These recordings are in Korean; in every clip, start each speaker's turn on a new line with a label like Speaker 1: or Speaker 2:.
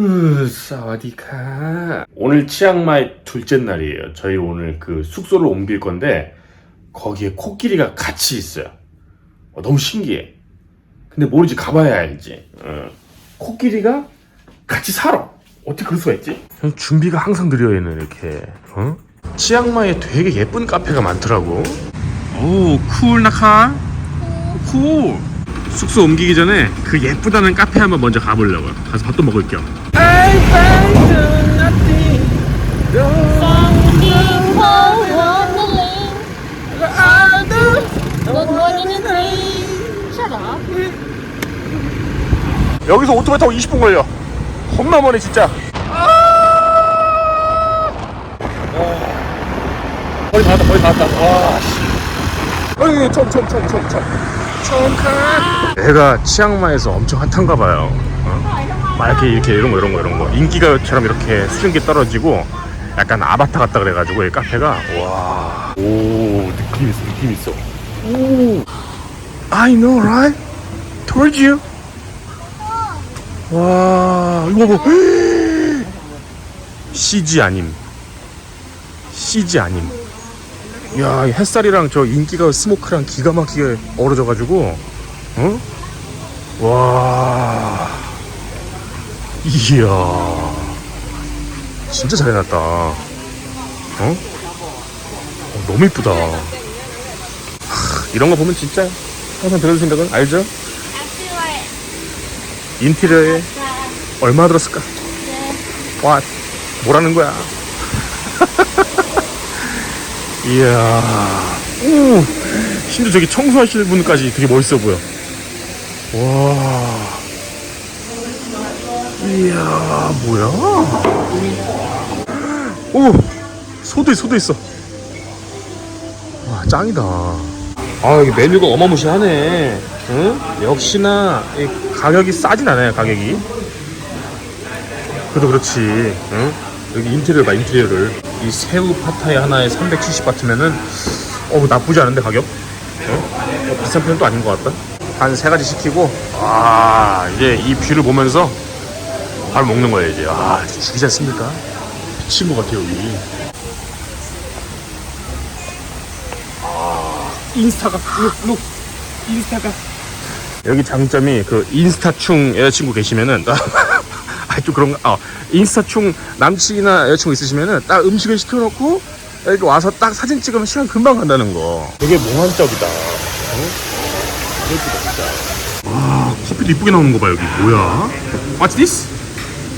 Speaker 1: 으, 사와디카. 오늘 치앙마이 둘째 날이에요. 저희 오늘 그 숙소를 옮길 건데 거기에 코끼리가 같이 있어요. 어, 너무 신기해. 근데 모르지 가봐야 알지. 어. 코끼리가 같이 살아. 어떻게 그럴 수가 있지? 준비가 항상 느려 얘는 이렇게. 어? 치앙마이에 되게 예쁜 카페가 많더라고. 오, 쿨 나카. 쿨. 숙소 옮기기 전에 그 예쁘다는 카페 한번 먼저 가보려고요. 가서 밥도 먹을 겸. 여기서 오토바이 타고 20분 걸려. 겁나 머네 진짜. 거의 다 왔다, 거의 다 왔다. 와, 씨. 어이, 처음, 처음, 처음, 처음, 처음. 애가 치앙마이에서 엄청 핫한가 봐요. 어? 막 이렇게, 이렇게 이런 거, 이런 거, 이런 거. 인기가요처럼 이렇게 수증기 떨어지고 약간 아바타 같다 그래가지고 이 카페가 와. 오, 느낌 있어, 느낌 있어. 오. I know, right? Told you. 와 이거 뭐 CG 아님 CG 아님 야이 햇살이랑 저 인기가 스모크랑 기가 막히게 어우러져가지고 어? 와 이야 진짜 잘 해놨다 어? 어, 너무 이쁘다 하, 이런 거 보면 진짜 항상 드는 생각은 알죠? 인테리어에 얼마 들었을까? 와, 뭐라는 거야? 이야, 오, 심지어 저기 청소하시는 분까지 되게 멋있어 보여. 와, 이야, 뭐야? 오, 소도 있어, 소도 있어. 와, 짱이다. 아, 여기 메뉴가 어마무시하네. 응? 역시나 이 가격이 싸진 않아요, 가격이. 그래도 그렇지. 응? 여기 인테리어 봐, 인테리어를. 이 새우 파타이 하나에 370바트면은 어 나쁘지 않은데 가격? 어? 어, 비싼 편도 아닌 것 같다. 한 세 가지 시키고 아 이제 이 뷰를 보면서 바로 먹는 거예요 이제. 아 죽이지 않습니까? 미친 것 같아요 여기. 아 인스타가 룩 룩. 인스타가 여기 장점이 그 인스타충 여자친구 계시면은 아좀 그런가 어 인스타충 남친이나 여자친구 있으시면은 딱 음식을 시켜놓고 여기 와서 딱 사진 찍으면 시간 금방 간다는 거 되게 몽환적이다 어? 예쁘다 진짜 와 커피도 이쁘게 나오는 거 봐 여기 뭐야 What's this?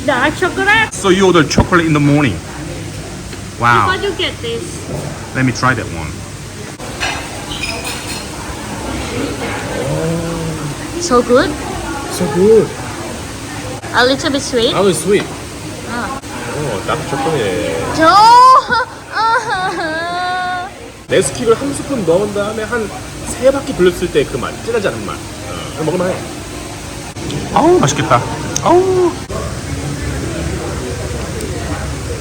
Speaker 2: Dark chocolate.
Speaker 1: So you order chocolate in the morning Wow
Speaker 2: How you get this?
Speaker 1: Let me try that one
Speaker 2: So good.
Speaker 1: So good
Speaker 2: A little bit sweet.
Speaker 1: Oh, it's sweet
Speaker 2: 아.
Speaker 1: 어, 딱 초콜릿
Speaker 2: 저.
Speaker 1: 네스킥을 한 스푼 넣은 다음에 한 세 바퀴 돌렸을 때 그 맛, 진하지 않은 맛. 어, 먹을만해. 아우 맛있겠다. 아우.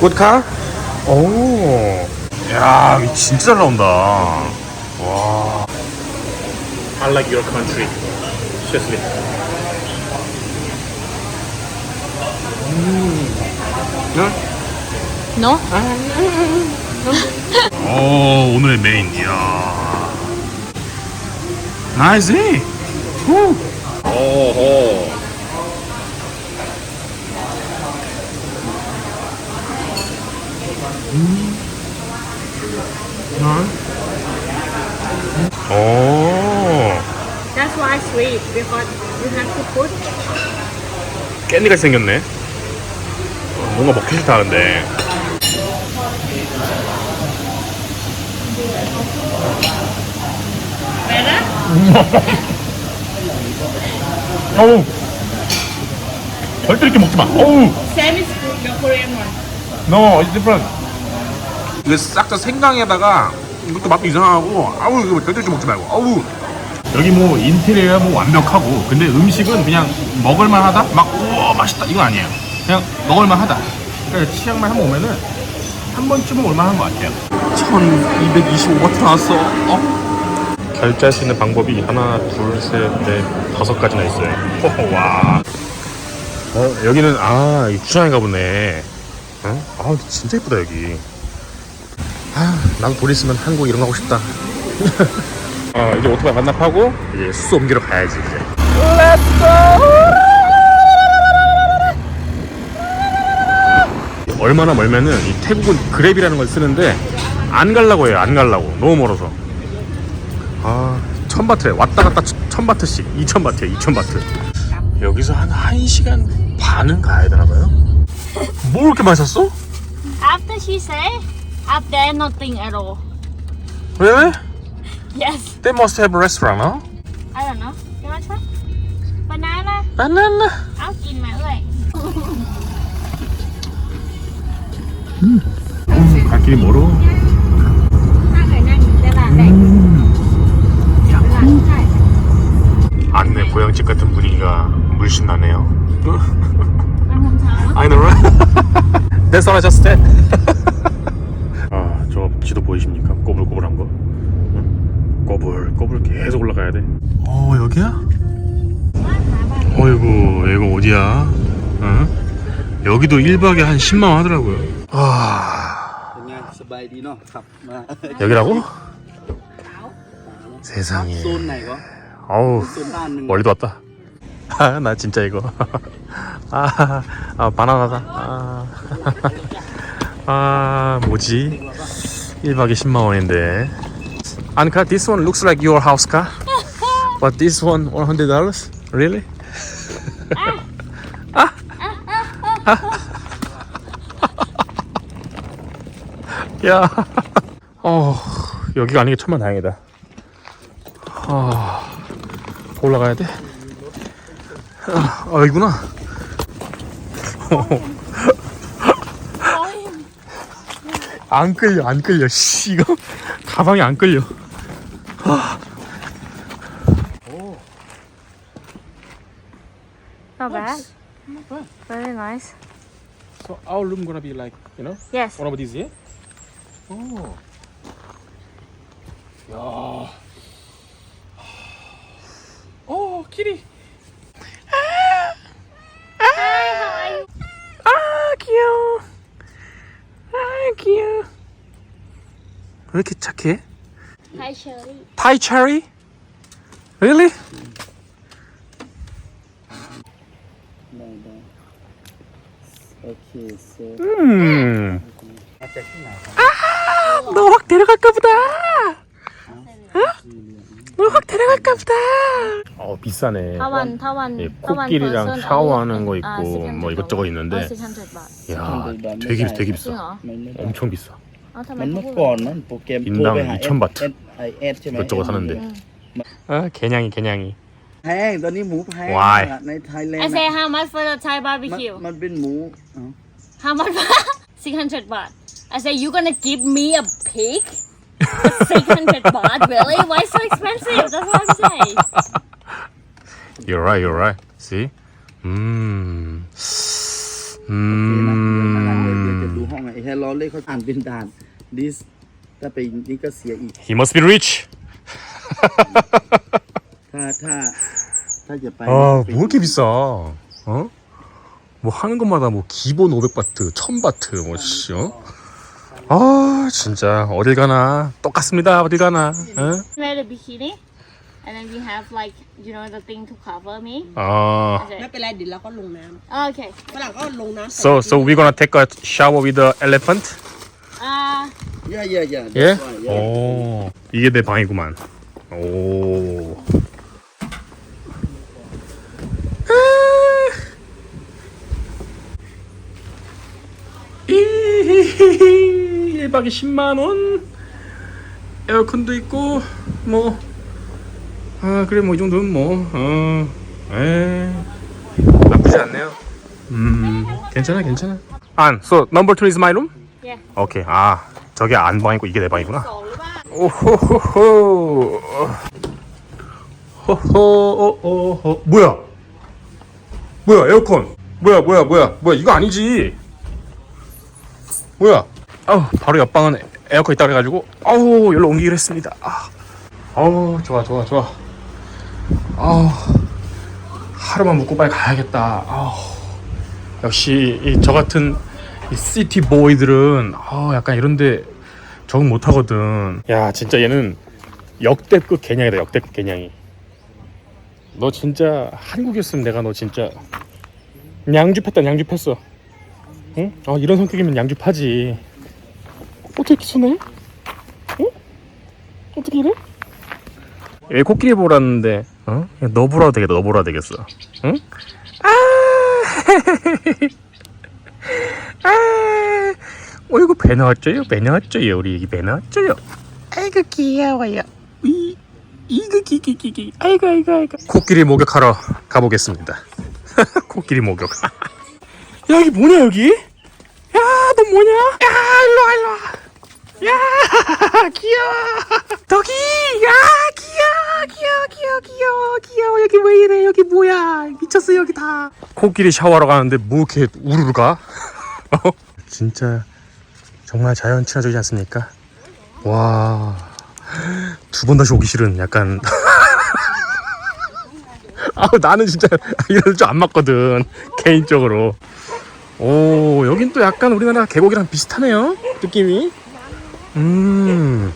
Speaker 1: 굿카? 오. 야, 이 진짜 잘 나온다. 와. I like your country. Seriously. 음.
Speaker 2: No?
Speaker 1: 오 오늘의 메인 이야 나이스 후 오호 오
Speaker 2: That's why sweet because you have to put.
Speaker 1: 깻잎같이 생겼네 뭔가 먹기 싫다는데
Speaker 2: Better?
Speaker 1: 어우 절대 이렇게 먹지 마 어우
Speaker 2: Same is good, the Korean one.
Speaker 1: No, it's different. 이게 싹 다 생강에다가 이것도 맛도 이상하고 아우 이거 절대 좀 먹지 말고 아우 여기 뭐 인테리어 뭐 완벽하고 근데 음식은 그냥 먹을만 하다? 막 우와 맛있다 이건 아니에요 그냥 먹을만 하다 그러니까 치앙마이 한번 오면은 한 번쯤은 올만한 것 같아요 1225바트 나왔어 어? 결제할 수 있는 방법이 하나 둘셋넷 다섯 가지나 있어요 와어 여기는 아이 주차장인가 보네. 어? 아 진짜 예쁘다 여기. 아 나도 돈 있으면 한국 이런 거 하고 싶다. 어 이제 오토바이 반납하고? 이제 수소 옮기러 가야지 이제. 얼마나 멀면은 이 태국은 그랩이라는 걸 쓰는데 안 갈라고 해요 안 갈라고. 너무 멀어서. 아 천바트래. 왔다 갔다 천- 천바트씩. 이천 바트야 이천 바트. 여기서 한 1시간 반은 가야 되나 봐요. 뭐 이렇게 많이 샀어?
Speaker 2: After she say, Up there, nothing at all.
Speaker 1: Really?
Speaker 2: Yes.
Speaker 1: They must have restaurant, huh?
Speaker 2: I don't know. You want to try?
Speaker 1: Banana?
Speaker 2: Banana. I'll eat my leg.
Speaker 1: 갈 길이 멀어. 안내 고향집 같은 분위기가 물씬 나네요. I know, right? That's what I just said. 꺼불 꺼불 계속 올라가야 돼. 어 여기야? 어이구 이거 어디야? 어? 여기도 1박에 한 10만 원 하더라고요. 와. 여기라고?
Speaker 2: 아.
Speaker 1: 세상에.
Speaker 3: 아,
Speaker 1: 아우 멀리도 왔다. 아, 나 진짜 이거. 아, 아 바나나다. 아, 아 뭐지? 1박에 10만 원인데. Anka, this one looks like your house car. But this one 100 dollars? Really? 야, 어 여기가 아닌 게 천만 다행이다. 아. 더 올라가야 돼? 아, 아 여기구나. 안 끌려, 안 끌려. 씨, 이거 가방이 안 끌려.
Speaker 2: Not bad. Very nice.
Speaker 1: So our room gonna be like, you know,
Speaker 2: Yes.
Speaker 1: one of these here? 오. 야. 오, 키리. 아, 귀여워. 아, 귀여워. 왜 이렇게 착해?
Speaker 2: Thai cherry.
Speaker 1: Thai cherry? Really?
Speaker 3: Okay, so.
Speaker 1: 음.
Speaker 3: 아,
Speaker 1: 너 확 데려갈까 보다. 어? 너확 데려갈까 보다. 어 비싸네.
Speaker 2: 타완,
Speaker 1: 예,
Speaker 2: 타완, 예,
Speaker 1: 코끼리랑 샤워하는 거 있고 뭐 이것저것 있는데. 야, 되게 되게 비싸. 엄청 비싸.
Speaker 2: เอ้าทำไม
Speaker 3: มัน
Speaker 2: เขา
Speaker 3: เมื่อ
Speaker 2: พูด
Speaker 3: ก่อนนั้นโปรแกรม
Speaker 1: อิน
Speaker 3: โทร
Speaker 1: ดัง
Speaker 3: ไปหา
Speaker 1: 2,000 บาท
Speaker 3: ไอเอสใช่ไหม
Speaker 1: 이것저것 사는데.
Speaker 2: อืม
Speaker 1: 아, 개냥이 개냥이.
Speaker 3: แพงตอนนี้หมูแพง
Speaker 1: Why?
Speaker 3: ในไทยแลน
Speaker 2: I
Speaker 3: ด์
Speaker 2: say how much for the Thai
Speaker 3: มัน
Speaker 2: barbecue
Speaker 3: มันเป็นหมูเอ้า
Speaker 2: how much 600 baht I say you gonna give me a pig for 600 baht really why so expensive that's what I'm saying
Speaker 1: You're right, you're right. See? 음.
Speaker 3: โอเ องไอ้แฮร์รอเล่เขาอ่านเป็นด่าน this ถ้าไปนี่ก็เสียอีก
Speaker 1: He must be rich.
Speaker 3: ถ้าถ้าถ้าจะไป
Speaker 1: 아, 뭐 이렇게 비싸? 어? 뭐 하는 것마다 뭐 기본 500바트, 1000바트, 뭐 씨, 어? 아, 진짜 어딜 가나 똑같습니다. 어딜 가나. 어?
Speaker 2: wear the bikini and then we have like you know the thing to cover me
Speaker 1: 아.
Speaker 2: I say,
Speaker 4: ไม่เป็นไรเดี๋ยวเราก็ลงน้
Speaker 2: okay ำ
Speaker 4: ฝรั่งก็ลงน้ำ
Speaker 1: So, so we're gonna take a shower with the elephant?
Speaker 2: uh
Speaker 3: ย่าย่าย่า
Speaker 1: 예? 오, 이게 내 방이구만. 오. 이히히히 1박에 10만원 에어컨도 있고 뭐 아 그래 뭐 이 정도면 뭐 어, 에이, 나쁘지 않네요. 음 괜찮아 괜찮아. 안 so number two is my room?
Speaker 2: 예.
Speaker 1: 오케이 아 저게 안 방이고 이게 내 방이구나. 오호호호 호호호호 어, 어, 어. 뭐야? 뭐야 에어컨? 뭐야 뭐야 뭐야 뭐야 이거 아니지. 뭐야? 아우 바로 옆방은 에어컨 있다 그래가지고 아우 여기로 옮기기로 했습니다. 아. 아우 좋아 좋아 좋아. 아우 하루만 묵고 빨리 가야겠다 아우 역시 이저 같은 이 시티 보이들은 아 약간 이런데 적응 못 하거든. 야 진짜 얘는 역대급 개냥이다 역대급 개냥이. 너 진짜 한국이었으면 내가 너 진짜 양주했다 양주했어. 응? 어 이런 성격이면 양주하지. 어떻게 순해? 응? 어떻게 이래? 여기 코끼리 보라는데 어? 그냥 너 보라 되겠다 너 보라 되겠어. 응? 아, 어이구 배 나왔죠요? 배 나왔죠요? 우리 애기 배 나왔죠요? 아이고 귀여워요. 이 이거 기기기기. 아이고 아이고 아이고. 코끼리 목욕하러 가보겠습니다. 코끼리 목욕. 야 여기 뭐냐 여기? 야 너 뭐냐? 야 일로 와 일로 와. 야 귀여워. 덕이 야 귀여워 귀여워 귀여워 귀여워 귀여워 여기 왜 이래 여기 뭐야 미쳤어 여기 다. 코끼리 샤워하러 가는데 뭐 이렇게 우르르 가? 어? 진짜 정말 자연 친화적이지 않습니까? 와. 두 번 다시 오기 싫은 약간 아 나는 진짜 이런 줄 안 맞거든 개인적으로 오 여긴 또 약간 우리나라 계곡이랑 비슷하네요 느낌이 음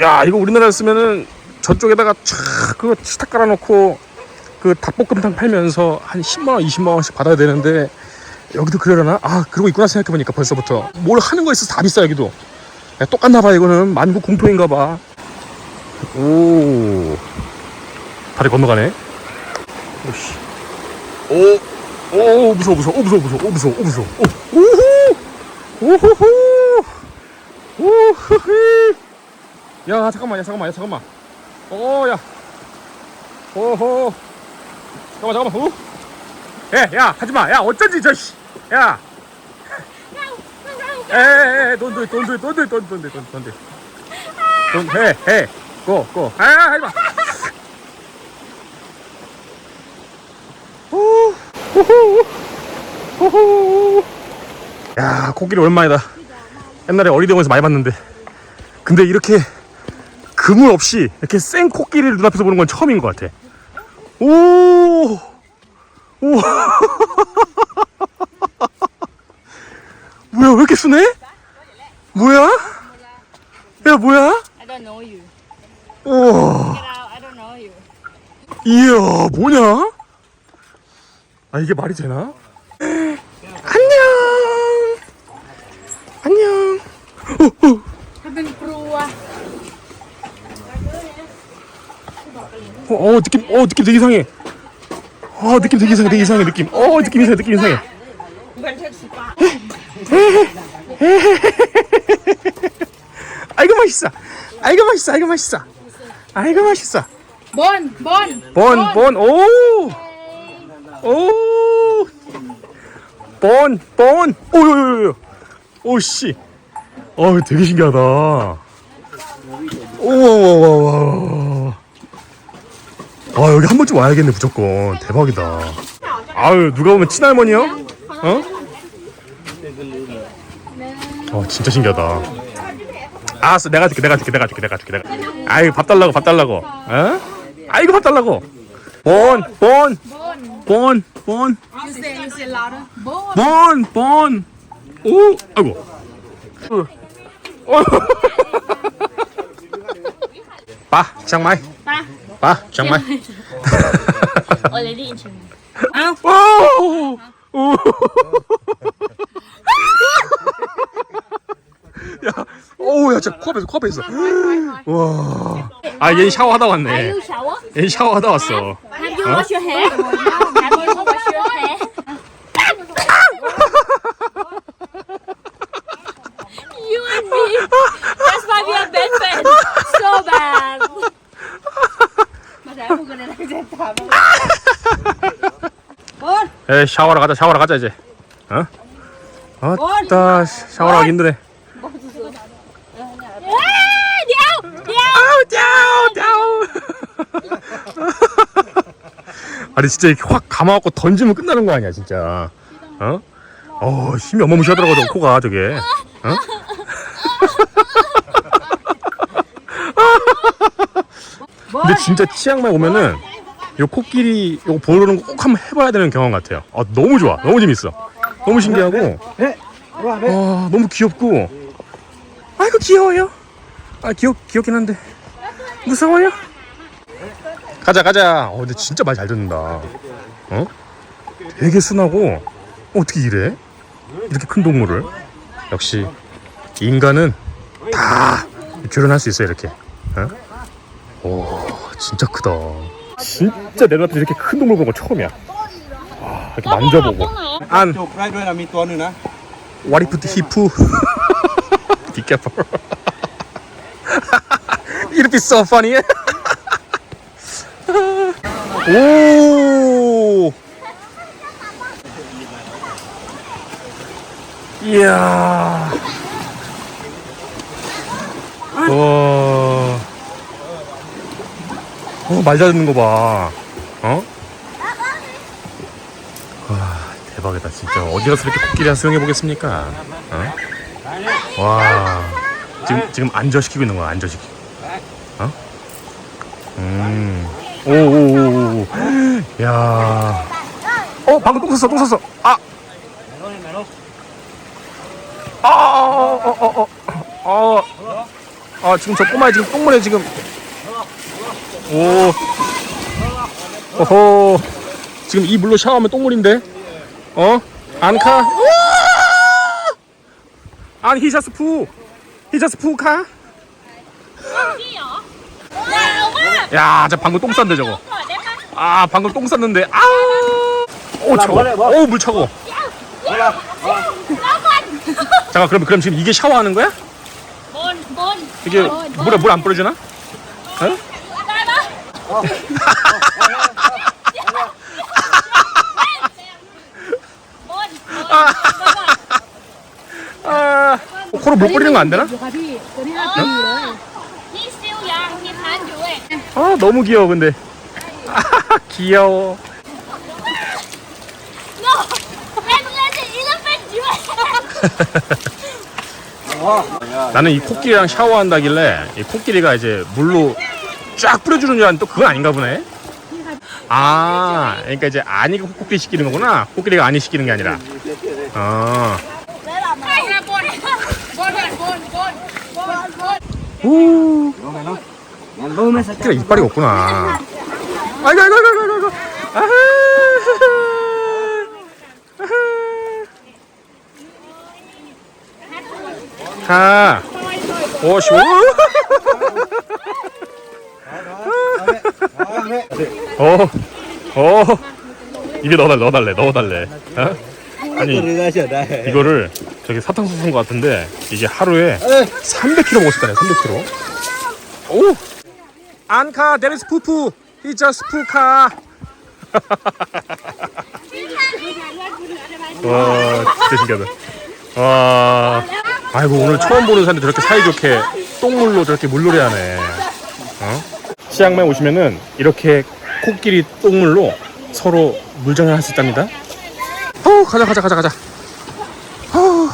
Speaker 1: 야 이거 우리나라였으면은 저쪽에다가 촥 그거 치탁 깔아놓고 그 닭볶음탕 팔면서 한 10만원 20만원씩 받아야 되는데 여기도 그러려나? 아 그러고 있구나 생각해보니까 벌써부터. 뭘 하는 거 있어서 다 비싸 여기도. 야, 똑같나 봐 이거는. 만국 공통인가 봐 오. 다리 건너가네. 오씨. 오, 오 무서워 무서워. 오 무서워 무서워. 오 무서워 오 무서워. 오, 오호 오호호 우후후 야 잠깐만 야 잠깐만 야 잠깐만. 어, 오야. 오호. 잠깐만 잠깐만. 우에야 하지마. 야 어쩐지 저씨. 야. 에에에 돈들 돈들 돈들 돈들 돈들 돈들 돈해해. 고고. 아 하지마. 우. 호호 호호 야 코끼리 오랜만이다. 옛날에 어리대공에서 많이 봤는데. 근데 이렇게 그물 없이 이렇게 생 코끼리를 눈앞에서 보는 건 처음인 것 같아. 오! 우와. 뭐야 왜 이렇게 순해? 뭐야? 야 뭐야?
Speaker 2: You.
Speaker 1: 이야 뭐냐? 아 이게 말이 되나? 안녕 안녕 어, 어 느낌 어 느낌 되게 이상해 어 느낌 되게 이상해 되게 이상해 느낌 어 느낌 이상해 느낌 이상해 아이고 맛있어 아이고 맛있어 아이고 맛있어 아이고 맛있어
Speaker 2: Bon, bon.
Speaker 1: 본, 본, 오! 오! 본, 본! 오, 요, 요, 요. 오, 씨. 어, 되게 신기하다. 오, 와, 와, 와. 아, 여기 한 번쯤 와야겠네, 무조건. 대박이다. 아유, 누가 보면 친할머니요? 어? 어, 진짜 신기하다. 알았어, 내가 줄게, 내가 줄게, 내가 줄게, 내가 줄게, 내가. 아유, 밥 달라고, 밥 달라고. 어? 아이고, 밥 달라고. 본, 본, 본, 본. 본, 본. 오, 아이고. ปะช่างไหมปะปะช่างไหม
Speaker 2: already in Chiang Mai.
Speaker 1: เอ้าโอ้โห야 오우 야 진짜 코앞에 있어 코앞에 있어 와아 얘 샤워하다 왔네 Are
Speaker 2: you shower?
Speaker 1: 얘 샤워하다 왔어
Speaker 2: Have you wash your hair?
Speaker 1: 에 샤워하러 가자 샤워하러 가자 이제 어? 어따 샤워하러 가기 힘드네. 아우 냐우 냐우 아니 진짜 이렇게 확 감아갖고 던지면 끝나는 거 아니야 진짜 어? 어 힘이 어마무시하더라고 저 코가 저게 어? 근데 진짜 치앙마이 오면은 요 코끼리 요거 보는 거 꼭 한번 해봐야 되는 경험 같아요. 아 너무 좋아. 너무 재밌어. 너무 신기하고. 와 너무 귀엽고. 아이고 귀여워요? 아 귀엽 귀엽긴 한데. 무서워요? 가자 가자. 어 근데 진짜 말 잘 듣는다. 어? 되게 순하고. 어떻게 이래? 이렇게 큰 동물을? 역시 인간은 다 교련할 수 있어 이렇게. 어? 오 진짜 크다 진짜 내 눈앞에서 이렇게 큰 동물 보는 건 처음이야. 와, 이렇게 아, 만져보고. 안. 와리프트 히프. Be careful. It'd be so funny. 오. 이야. 와. 어, 말잘 듣는 거 봐. 어? 와, 대박이다, 진짜. 어디 가서 이렇게 코끼리 한 수영해 보겠습니까? 어? 와, 지금, 지금 안저시키고 있는 거야, 안저시키고. 어? 음. 오, 오, 오, 오. 야. 어, 방금 똥 쌌어, 똥 쌌어. 아! 아, 어, 어, 어, 어. 어. 아, 지금 저 꼬마에 지금 똥물에 지금. 오. 어허. 지금 이 물로 샤워하면 똥물인데? 어? 안 카? 안 히자스 푸. 히자스 푸 카? 야, 저 방금 똥 쌌는데 저거. 아, 방금 똥 쌌는데. 아! 오, 차고. 오, 물 차고. 잠깐, 그럼 그럼 지금 이게 샤워하는 거야? 이게 물에 물 안 뿌려주나? 어?
Speaker 2: ได้ปะบน
Speaker 1: 아, 코로 못 뿌리는 거 안 되나?
Speaker 2: พี่ซิลยังพี่พันอยู่เว้ย
Speaker 1: 아, 너무 귀여워, 근데. 아, 귀여워.
Speaker 2: no แม่มึงเล่นจะอีเลฟเฟนอยู่เว้ย
Speaker 1: 나는 이 코끼리랑 샤워한다길래 이 코끼리가 이제 물로 쫙 뿌려주는 줄 알았는데 또 그건 아닌가 보네. 아, 그러니까 이제 아니 코끼리 시키는 거구나. 코끼리가 아니 시키는 게 아니라.
Speaker 5: 어.
Speaker 1: 코끼리가 이빨이 없구나. 아이고, 아이고, 아이고, 아이고, 아이고. 아하. 오시 해. 어, 어. 입에 넣어달래, 넣어달래, 넣어달래. 어? 아니 이거를 저기 사탕수 수인것 같은데 이게 하루에 300kg 먹었다네 300kg. 오. 안카 데리스 푸푸 히자 스푸카. 와 진짜 신기하다. 와. 아이고 오늘 처음 보는 사람이 저렇게 사이좋게 똥물로 저렇게 물놀이하네. 어? 시장에 오시면은 이렇게 코끼리 똥물로 서로 물장난할 수 있답니다. 어, 가자, 가자, 가자, 가자. 어,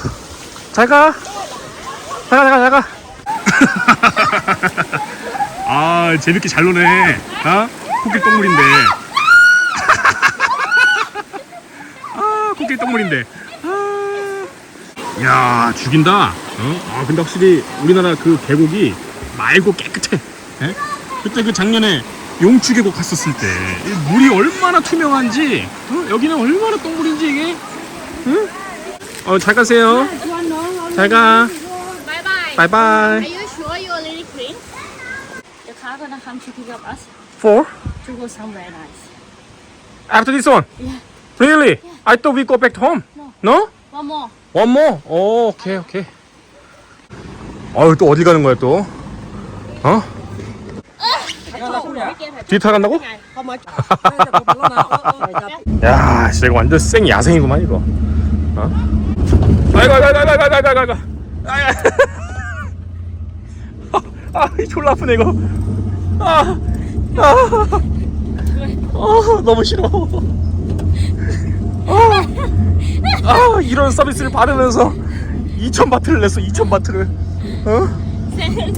Speaker 1: 잘 가. 잘 가, 잘 가, 잘 가. 아, 재밌게 잘 노네. 어? 코끼리 똥물인데. 아, 코끼리 똥물인데. 아, 야, 죽인다. 어? 아, 근데 확실히 우리나라 그 계곡이 맑고 깨끗해. 예? 그때 그 작년에 용추 계곡 갔었을 때 물이 얼마나 투명한지 어? 여기는 얼마나 똥물인지 이게 응? 어, 잘 가세요 잘가 바이바이
Speaker 2: 바이바이 Four? To go somewhere nice.
Speaker 1: After this one?
Speaker 2: Yeah.
Speaker 1: Really? Yeah. I thought we go back home.
Speaker 2: No.
Speaker 1: no?
Speaker 2: One more.
Speaker 1: One more? 오, 오케이, 오케이. 아유, 또 어디 가는 거야, 또? 어? 뒤타 간다고? 야, 진짜 이거 완전 생 야생이구만 이거. 어? 아이고, 아이고, 아이고, 아이고, 아이고, 아, 졸라 아프네 이거. 아, 아, 아, 너무 싫어. 아, 아, 이런 서비스를 받으면서 2천 바트를 냈어, 2천 바트를. 어?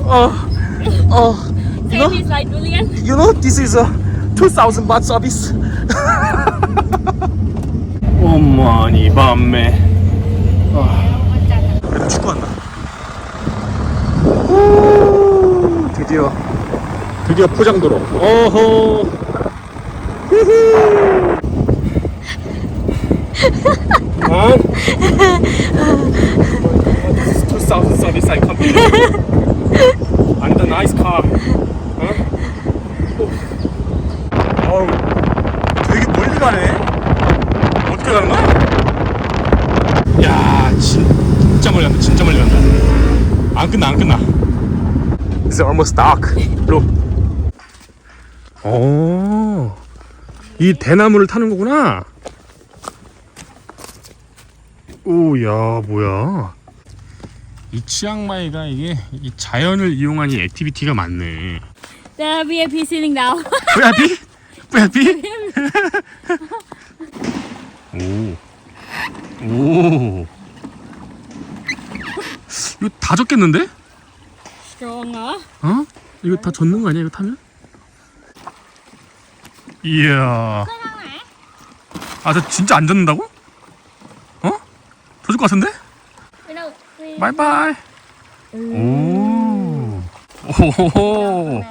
Speaker 1: 어, 어. You know,
Speaker 2: is like brilliant.
Speaker 1: you know, this is a 2,000 baht service. 어머니 밤에 그래도 축구 한다 후, 드디어 드디어 포장도로 어허 히히. 어? 2000 Sunnyside Company and a nice car 어우 되게 멀리 가네. 어떻게 가는 거야? 야 진짜 멀리 간다 진짜 멀리 간다. 안 끝나 안 끝나. It's almost dark. Look 어, 이 대나무를 타는 거구나. 오야 뭐야. 이 치앙마이가 이게 이 자연을 이용한 이 액티비티가 많네.
Speaker 2: The VIP sitting down.
Speaker 1: VIP? 오. 오. 이거 다 젖겠는데?
Speaker 2: Stronger.
Speaker 1: 어? 이거 다 젖는 거 아니야, 이거 타면? 이야. 아, 저 진짜 안 젖는다고? 어? 젖을 것 같은데? 바이바이. 오. 오호호.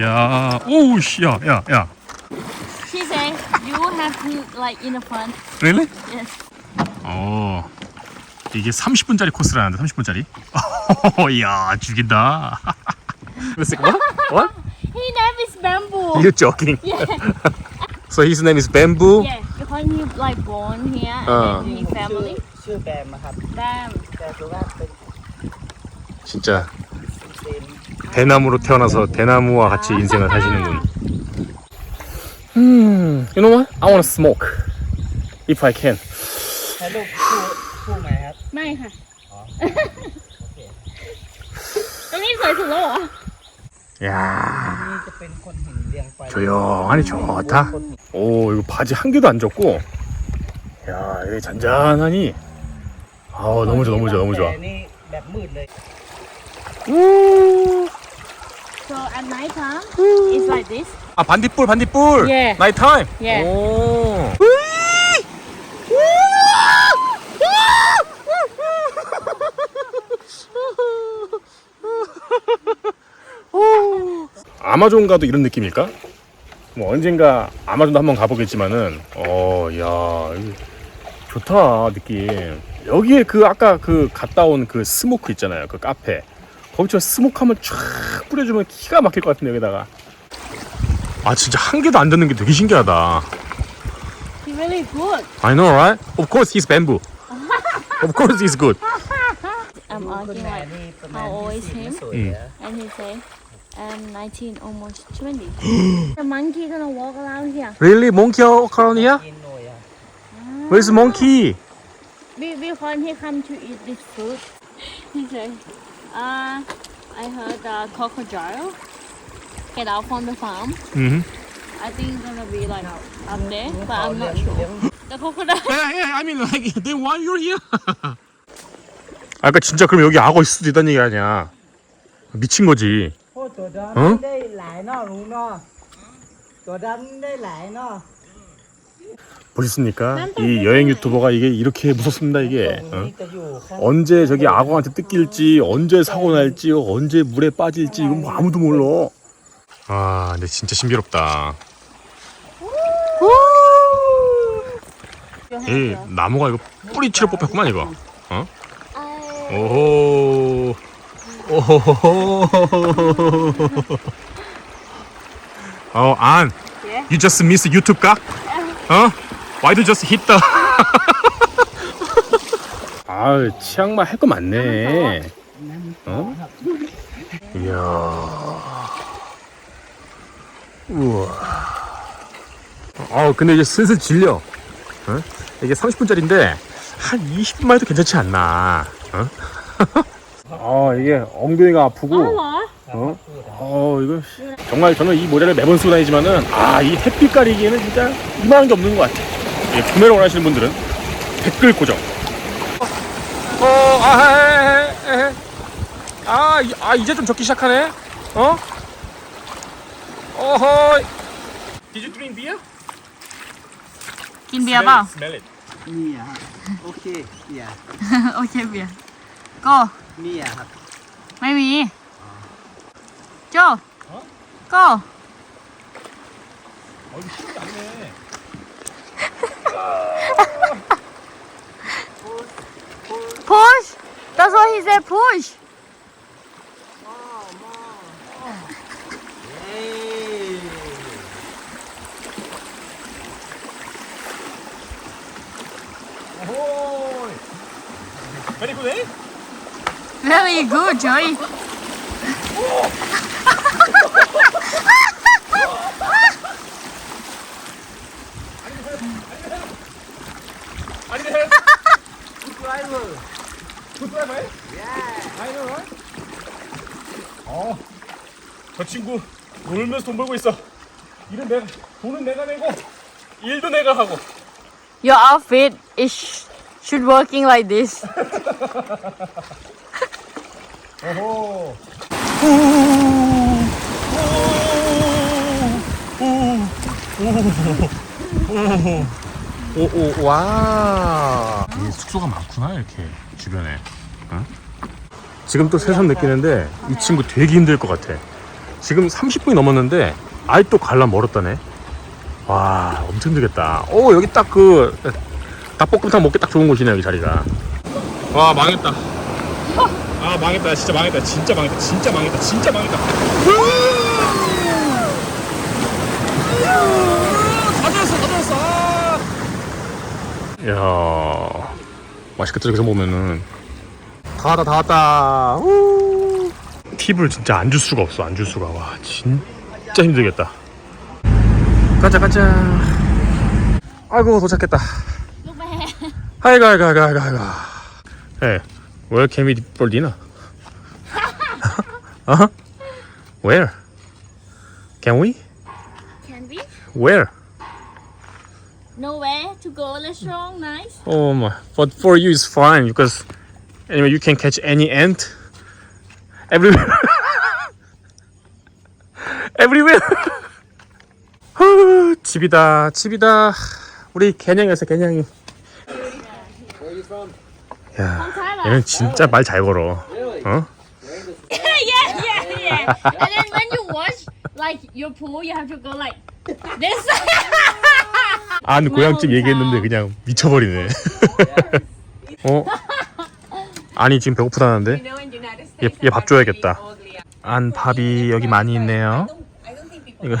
Speaker 1: 야, 오우, 씨, 야, 야, 야.
Speaker 2: She said you have to like in the front.
Speaker 1: Really?
Speaker 2: Yes.
Speaker 1: 어. 이게 30분짜리 코스라는데 30분짜리. 이야, 죽인다. Listen, what? What?
Speaker 2: His name is Bamboo.
Speaker 1: You're joking.
Speaker 2: Yeah.
Speaker 1: So his name is Bamboo.
Speaker 2: yeah, because he like born here
Speaker 1: Uh.
Speaker 2: and his family.
Speaker 3: ชื่อแบมนะครับ
Speaker 2: Bam.
Speaker 3: แต่สุราษฎร์เป็น
Speaker 1: 진짜 대나무로 태어나서 대나무와 같이 인생을 사시는군. 음, you know what? I wanna smoke. If I can.
Speaker 3: ถ่ายรูปคู่คู่ไหมครับ
Speaker 2: ไม่ค่ะ ตรงนี้สวยสุดแล้วเหรอ
Speaker 1: 야,
Speaker 3: นี่จะเป็นคนหินเรียงไป
Speaker 1: 조용하니 좋다. 오, 이거 바지 한 개도 안 젖고. 야, 이게 잔잔하니. 아우, 너무 좋아, 너무 좋아, 너무 좋아.
Speaker 3: แต่นี่แบบมืดเลย
Speaker 1: 우.
Speaker 2: So at night time it's like this
Speaker 1: 아, 반딧불, 반딧불.
Speaker 2: Yeah.
Speaker 1: 나이트 타임.
Speaker 2: Yeah.
Speaker 1: 오. 아마존 가도 이런 느낌일까? 뭐 언젠가 아마존도 한번 가보겠지만은 어야 좋다 느낌 여기에 그 아까 그 갔다 온 그 스모크 있잖아요 그 카페 거기처럼 스모크함을 쫙 뿌려주면 기가 막힐 것 같은데 여기다가 아 진짜 한 개도 안 듣는 게 되게 신기하다
Speaker 2: He really good.
Speaker 1: I know right? Of course he's bamboo Of course he's good
Speaker 2: I'm asking like how old is him, and he say, um, 19, almost 20. the monkey gonna walk around here.
Speaker 1: Really? Monkey walk around here? Where's monkey?
Speaker 2: We, we want he come to eat this food. He say, uh, I heard the crocodile get out from the farm
Speaker 1: Mm-hmm.
Speaker 2: I think it's gonna be like up there but I'm not sure The crocodile
Speaker 1: Yeah, yeah, I mean like then why you're here? 아까 진짜 그럼 여기 악어 있을 수도 있다는 얘기 아니야 미친 거지
Speaker 3: โ 보셨습니까?
Speaker 1: 이 여행 유튜버가 이게 이렇게 무섭습니다 이게 어?
Speaker 3: 어?
Speaker 1: 언제 저기 악어한테 뜯길지 언제 사고 날지 언제 물에 빠질지 이건 뭐 아무도 몰라 아 근데 진짜 신비롭다 이 나무가 이거 뿌리치로 뽑혔구만 이거 어? 오호 오호호호 어안 You just miss YouTube 각? 어? Why do you just hit the 아, 치앙마 할 거 많네. 어? 이야. 우와. 아, 근데 이제 슬슬 질려. 어? 이게 30분짜리인데 한 20분만 해도 괜찮지 않나. 어? 아, 이게 엉덩이가 아프고.
Speaker 2: Hello
Speaker 1: 어? 어, 이거 정말 저는 이 모자를 매번 쓰고 다니지만은 아, 이 햇빛 가리기에는 진짜 이만한 게 없는 것 같아. 예, 구매를 원하시는 분들은 댓글 고정. 어, 아, 에, 에, 에. 아, 이- 아, 이제 좀 적기 시작하네. 어? 어허. Did you drink beer?
Speaker 2: กินเบียร์เปล่า
Speaker 1: smell it
Speaker 3: มีอ่ะครับโอเคเบียร์
Speaker 2: โอเคเบียร์ก็
Speaker 3: มีอ่ะครับ
Speaker 2: ไม่มี โจก็
Speaker 1: 어 이거 쉽지 않네
Speaker 2: push. That's what he said. Push.
Speaker 1: Very good, eh?
Speaker 2: Very good,
Speaker 1: Joey. Oh. Driver Good driver eh? Yeah I know right? 어 저 친구 놀면서 돈 벌고 있어 일은 내가 돈은 내가 내고 일도 내가 하고
Speaker 2: your outfit is should working like this
Speaker 1: 오호 오오 와. 이 숙소가 많구나 이렇게 주변에. 어? 지금 또 새삼 느끼는데 이 친구 되게 힘들 것 같아. 지금 30분이 넘었는데 아직도 갈라 멀었다네. 와 엄청 힘들겠다. 오 여기 딱 그 닭볶음탕 먹기 딱 좋은 곳이네 여기 자리가. 와 망했다. 아 망했다 진짜 망했다 진짜 망했다 진짜 망했다 진짜 망했다. 가져왔어 가져왔어. 이야 맛있겠다 저기서 보면은 다 왔다 다 왔다. 우. 팁을 진짜 안 줄 수가 없어 안 줄 수가 와 진짜 힘들겠다. 가자 가자. 아이고 도착했다. 아이고 아이고 아이고 아이고 아이고. Hey, where can we for dinner? uh-huh. Where? Can we?
Speaker 2: can we
Speaker 1: Where?
Speaker 2: nowhere to go restaurant nice
Speaker 1: Oh my. But for you it's fine because anyway you can catch any ant everywhere. everywhere. 후, 집이다 집이다. 우리 개냥이었어 개냥이. 야, 얘는 진짜 말 잘 걸어. 어?
Speaker 2: yeah, yeah, yeah. And then when you wash like your pool, you have to go like this.
Speaker 1: 안 고향집 얘기했는데 그냥 미쳐버리네. 어? 아니 지금 배고프다는데? 얘 밥 줘야겠다. 안 밥이 여기 많이 있네요. 이거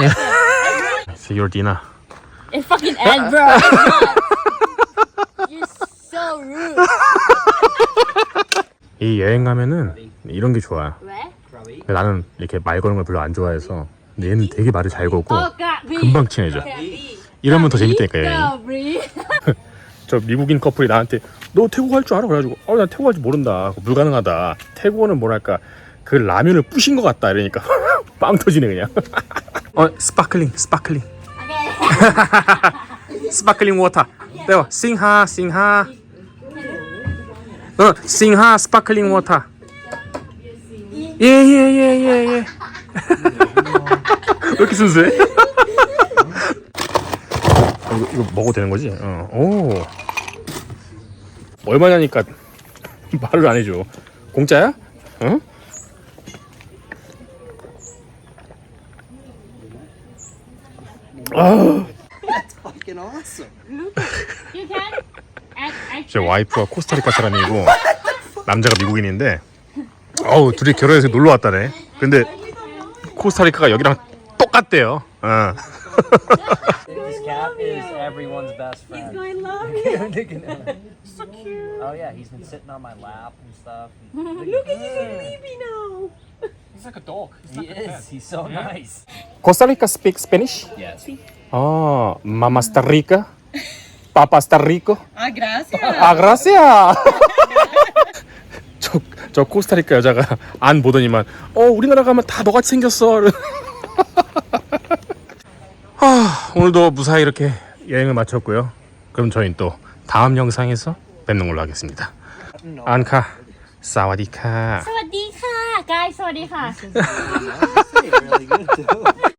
Speaker 2: it.
Speaker 1: it's your dinner.
Speaker 2: It's fucking Ed, bro. You're so rude.
Speaker 1: 이 여행 가면은 이런 게 좋아.
Speaker 2: 왜?
Speaker 1: 나는 이렇게 말 거는 걸 별로 안 좋아해서 근데 얘는 되게 말을 잘 걸고
Speaker 2: 어, 가비.
Speaker 1: 금방 친해져. 이러면 더 재밌다니까 여행.
Speaker 2: 가비.
Speaker 1: 저 미국인 커플이 나한테 너 태국어 할줄 알아? 그래가지고 어 나 태국어 할줄 모른다 불가능하다 태국어는 뭐랄까 그 라면을 부신 것 같다 이러니까 빵 터지네 그냥 어 스파클링 스파클링. 스파클링 워터 떼워 싱하 싱하 어 싱하 스파클링 워터 예예예예예 왜 이렇게 순수해? 어, 이거, 이거 먹어도 되는 거지? 어. 오 얼마냐니까 말을 안 해줘 공짜야? 어? 아 제 와이프가 코스타리카 사람이고 남자가 미국인인데 어우 둘이 결혼해서 놀러 왔다네 근데 코스타리카가 여기랑 똑같대요 어.
Speaker 4: This cat is everyone's best friend.
Speaker 2: I love you.
Speaker 4: so cute. Oh yeah, he's been sitting on my lap and stuff.
Speaker 2: Look at you, baby now.
Speaker 1: He's like a dog
Speaker 4: He is. He's so nice.
Speaker 1: 코스타리카 speak Spanish?
Speaker 4: Yes.
Speaker 1: 아 마마스타 리카 파파스타 리코
Speaker 2: Ah, gracias.
Speaker 1: 아 그라시아 저, 저 코스타리카 여자가 안 보더니만 어 우리나라 가면 다 너같이 생겼어 아, 오늘도 무사히 이렇게 여행을 마쳤고요 그럼 저희는 또 다음 영상에서 뵙는 걸로 하겠습니다 안카 사와디카
Speaker 2: สวัสดีค่ะ guys สวัสดีค่ะ
Speaker 3: really good too